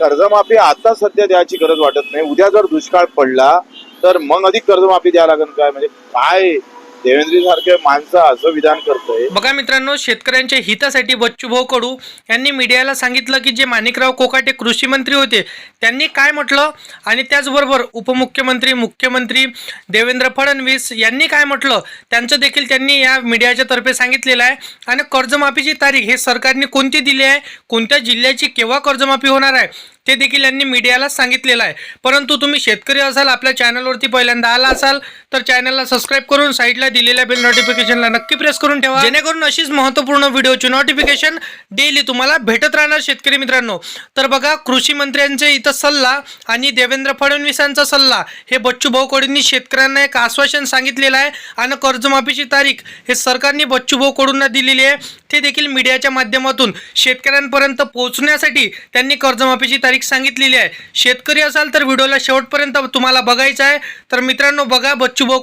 कर्जमाफी आता सध्या द्यायची गरज वाटत नाही. उद्या जर दुष्काळ पडला तर मग अधिक कर्जमाफी द्यायला लागेल काय? म्हणजे काय? देवेंद्र सारख्या माणसं असं विधान करतोय. बघा मित्रांनो शेतकऱ्यांच्या हितासाठी बच्चूभाऊ कडू यांनी मीडियाला सांगितलं की जे माणिकराव कोकाटे कृषी मंत्री होते त्यांनी काय म्हटलं? आणि त्याचबरोबर उपमुख्यमंत्री मुख्यमंत्री देवेंद्र फडणवीस यांनी काय म्हटलं? त्यांचं देखील त्यांनी या मीडियाच्या तर्फे सांगितलेलं आहे. आणि कर्जमाफीची तारीख हे सरकारने कोणती दिली आहे? कोणत्या जिल्ह्याची केव्हा कर्जमाफी होणार आहे? ते देखील यांनी मीडियाला सांगितलेलं आहे. परंतु तुम्ही शेतकरी असाल आपल्या चॅनलवरती पहिल्यांदा आला असाल तर चॅनलला सबस्क्राईब करून साईडला दिलेल्या बेल नोटिफिकेशनला नक्की प्रेस करून ठेवा. जेणेकरून अशीच महत्त्वपूर्ण व्हिडिओची नोटिफिकेशन डेली तुम्हाला भेटत राहणार शेतकरी मित्रांनो. तर बघा कृषी मंत्र्यांचे इथं सल्ला आणि देवेंद्र फडणवीसांचा सल्ला. हे बच्चू भाऊ कडूंनी शेतकऱ्यांना एक आश्वासन सांगितलेलं आहे. आणि कर्जमाफीची तारीख हे सरकारने बच्चू भाऊ कडूंना दिलेली आहे. ते देखील मीडियाच्या माध्यमातून शेतकऱ्यांपर्यंत पोहोचण्यासाठी त्यांनी कर्जमाफीची तारीख सांगितलेली आहे. शेतकरी असाल तर व्हिडिओला शेवटपर्यंत तुम्हाला बघायचं आहे. तर मित्रांनो बघा बच्चू भाऊ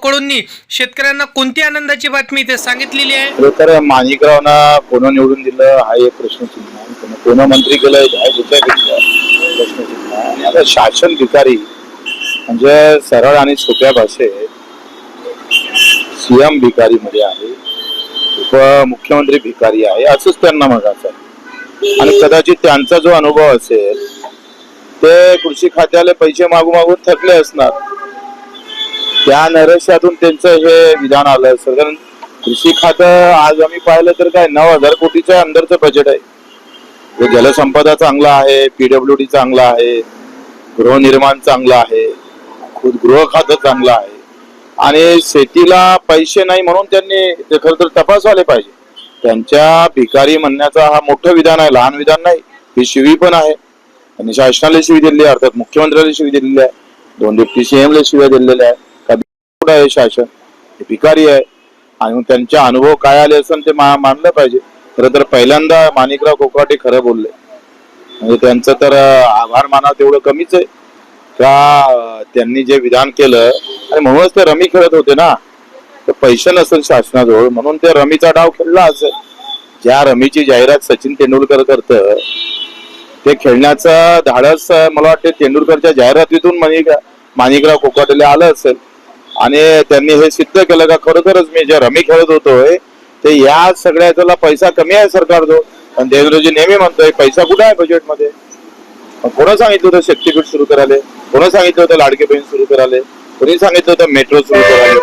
शेतकऱ्यांना कोणती आनंदाची बातमी ते सांगितलेली आहे? तर माणिकरावना कोण निवडून दिलं हा एक प्रश्नचिन्ह कोण- मंत्री केलं आता शासन भिकारी म्हणजे सरळ आणि सोप्या भाषेत सीएम भिकारी मध्ये आहे उपमुख्यमंत्री भिकारी आहे असंच त्यांना म्हणायचं आहे. आणि कदाचित त्यांचा जो अनुभव असेल ते कृषी खात्याला पैसे मागू मागून थकले असणार. त्या नैराश्यातून त्यांचं हे विधान आलं असेल कारण कृषी खातं आज आम्ही पाहिलं तर काय नऊ हजार कोटीच्या अंदरचं बजेट आहे. जलसंपदा चांगला आहे पीडब्ल्यू डी चांगला आहे गृहनिर्माण चांगलं आहे खुद गृह खातं चांगलं आहे. आणि शेतीला पैसे नाही म्हणून त्यांनी ते खरं तर तपासवाले पाहिजे. त्यांच्या भिकारी म्हणण्याचा हा मोठं विधान आहे लहान विधान नाही ही शिवी पण आहे. त्यांनी शासनाला शिवी दिलेली आहे अर्थात मुख्यमंत्र्याला शिवी दिलेली आहे. दोन डिप्टी सीएम ला शिव्या दिलेल्या आहे का कुठं आहे शासन? हे भिकारी आहे. आणि मग त्यांचे अनुभव काय आले असेल ते मा- मानलं पाहिजे. खरं तर पहिल्यांदा माणिकराव कोकाटे खरं बोलले. म्हणजे त्यांचं तर आभार मानावं तेवढं कमीच आहे. का त्यांनी जे विधान केलं आणि म्हणूनच ते रमी खेळत होते ना. तर पैसे नसेल शासनाजवळ म्हणून ते रमीचा डाव खेळला असेल. ज्या रमीची जाहिरात सचिन तेंडुलकर करत ते खेळण्याचं धाडस मला वाटते तेंडुलकरच्या जाहिरातीतून माणिक माणिकराव कोकाटेला आलं असेल. आणि त्यांनी हे सिद्ध केलं का खरोखरच मी जे रमी खेळत होतोय ते या सगळ्याला पैसा कमी आहे सरकारजवळ. पण देवेंद्रजी नेहमी म्हणतोय पैसा कुठे आहे बजेटमध्ये कोणा सांगितलं होतं शक्तीपीठ सुरू करायला? कोणा सांगितलं होतं लाडके बहीण सुरू करायला? कोणी सांगितलं होतं मेट्रो सुरू करायला?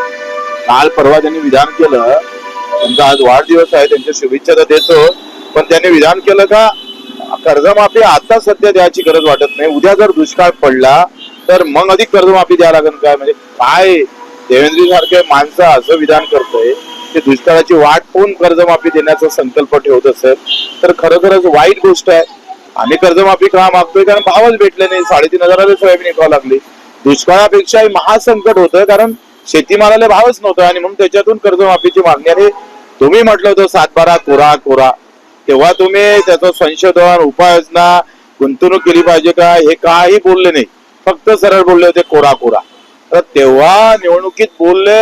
काल परवा त्यांनी विधान केलं. त्यांचा आज वाढदिवस आहे त्यांच्या शुभेच्छा तर देतो. पण त्यांनी विधान केलं का? कर्जमाफी आता सध्या द्यायची गरज वाटत नाही. उद्या जर दुष्काळ पडला तर मग अधिक कर्जमाफी द्यावं लागेल. काय म्हणजे काय? देवेंद्र सारखे माणसं असं विधान करतोय ते दुष्काळाची वाट पाहून कर्जमाफी देण्याचा संकल्प ठेवत असेल तर खरोखरच वाईट गोष्ट आहे. आम्ही कर्जमाफी का मागतोय? कारण भावच भेटले नाही. साडेतीन हजाराला सोयाबीन विकावं लागली. दुष्काळापेक्षाही महासंकट होतं कारण शेतीमालाला भावच नव्हता आणि म्हणून त्याच्यातून कर्जमाफीची मागणी आणि तुम्ही म्हटलं होतं सातबारा कोरा कोरा. तेव्हा तुम्ही त्याचं संशोधन उपाययोजना गुंतवणूक केली पाहिजे का? हे काही बोलले नाही. फक्त सरळ बोलले होते कोरा कोरा. तर तेव्हा निवडणुकीत बोलले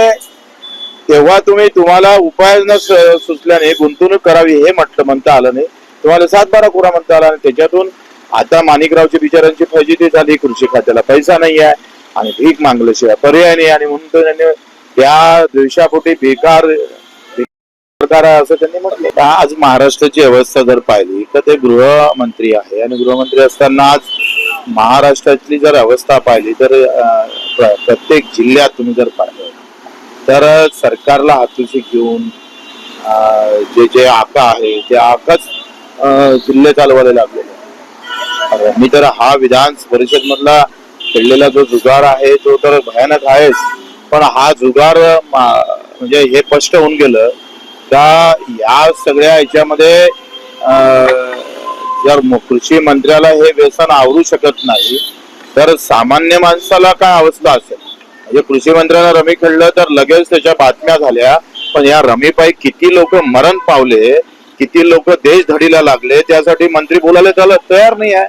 तेव्हा तुम्ही तुम्हाला उपाययोजना सुचल्याने गुंतवणूक करावी हे म्हटलं म्हणता आलं नाही. तुम्हाला सात बारा कोरा म्हणता आला नाही त्याच्यातून आता माणिकरावच्या बिचारांची फजिती झाली कृषी खात्याला पैसा नाही आहे आणि भीक मागल्याशिवाय पर्याय नाही. आणि म्हणून त्यांनी त्या दिवसापोटी बेकार सरकार आहे असं त्यांनी म्हटलं. आज महाराष्ट्राची अवस्था जर पाहिली तर ते गृहमंत्री आहे. आणि गृहमंत्री असताना आज महाराष्ट्रातली जर अवस्था पाहिली तर प्रत्येक जिल्ह्यात तुम्ही जर पाहिलं तर सरकारला हातूशी घेऊन जे जे आका आहे ते आकाच जिल्हे चालवायला लागलेले मी तर हा विधान परिषद मधला खेळलेला जो जुगार आहे तो तर भयानक आहेच. पण हा जुगार म्हणजे हे स्पष्ट होऊन गेलं का या सगळ्या ह्याच्यामध्ये जर कृषी मंत्र्याला हे व्यसन आवरू शकत नाही तर सामान्य माणसाला काय अवस्था असेल? म्हणजे कृषी मंत्र्याला रमी खेळलं तर लगेच त्याच्या बातम्या झाल्या पण या रमीपायी किती लोक मरण पावले किती लोक देश धडीला लागले त्यासाठी मंत्री बोलायला त्याला तयार नाही आहे.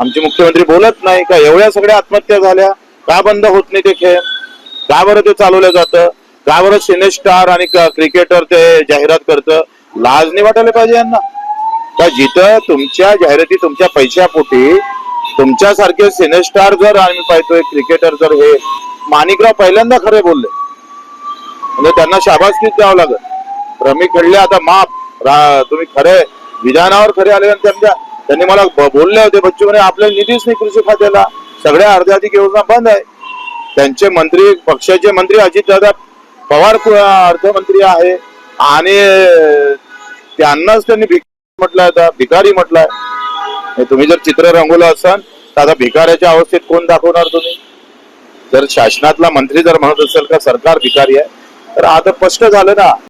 आमचे मुख्यमंत्री बोलत नाही का एवढ्या सगळ्या आत्महत्या झाल्या का बंद होत नाही ते खेळ? का बरं ते चालवलं जातं? काय बरं सिनेस्टार आणि क्रिकेटर ते जाहिरात करतं. लाज नाही वाटायला पाहिजे यांना. का जिथं तुमच्या जाहिराती तुमच्या पैशापोटी तुमच्यासारखे सिनेस्टार जर आम्ही पाहतोय क्रिकेटर जर हे माणिकराव पहिल्यांदा खरे बोलले. म्हणजे त्यांना शाबासकीच द्यावं लागत रमी खेळले आता माप तुम्ही खरे विधानावर खरे आले आणि त्यांच्या त्यांनी मला बोलले होते बच्चू म्हणे आपल्याला निधीच नाही कृषी खात्याला. सगळ्या अर्ध्याधिक योजना बंद आहे. त्यांचे मंत्री पक्षाचे मंत्री अजितदादा पवार अर्थमंत्री आहे. आणि त्यांनाच त्यांनी भिकारी म्हटलंय आता भिकारी म्हटलंय. तुम्ही जर चित्र रंगवलं असाल तर आता भिकाऱ्याच्या अवस्थेत कोण दाखवणार तुम्ही? जर शासनातला मंत्री जर म्हणत असेल का सरकार भिकारी आहे तर आता स्पष्ट झालं ना.